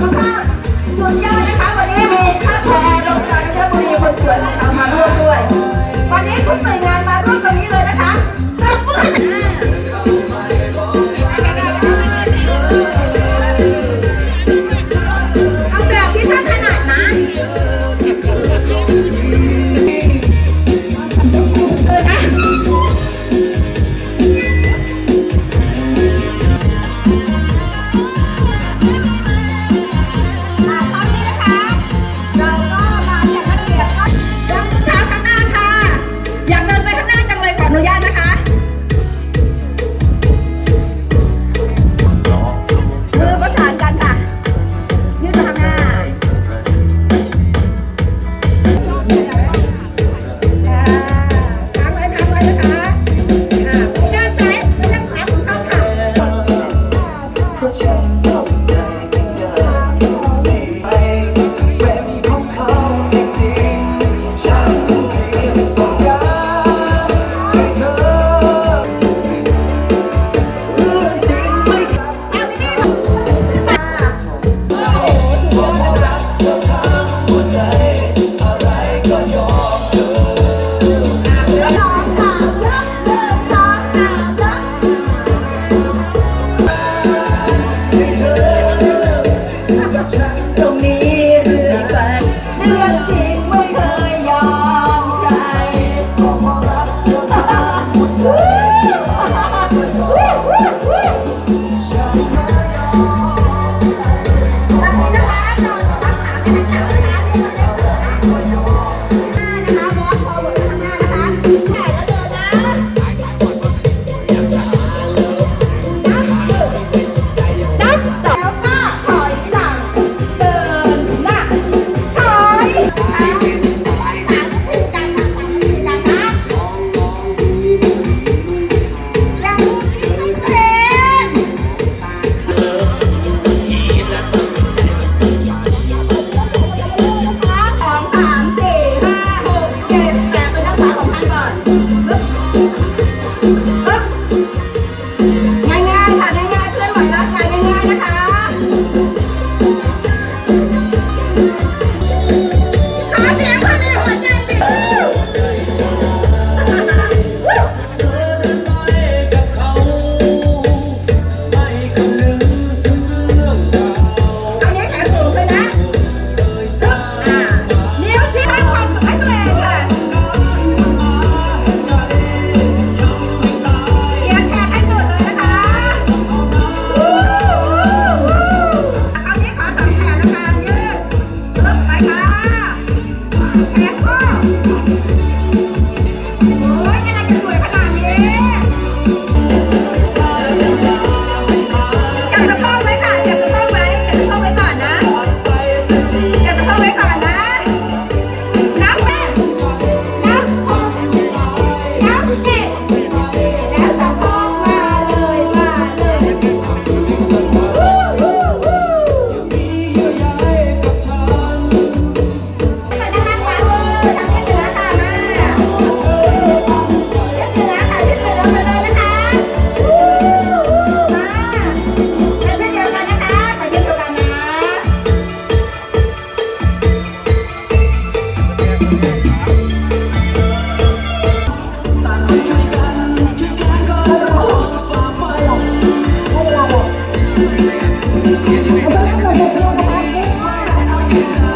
สุขภยอดนะคะ วันนี้มีท่าแพลงจากจันบุรีคนสวยนะคะมาร่วมด้วย วันนี้ทุกหน่ Porque Yeah.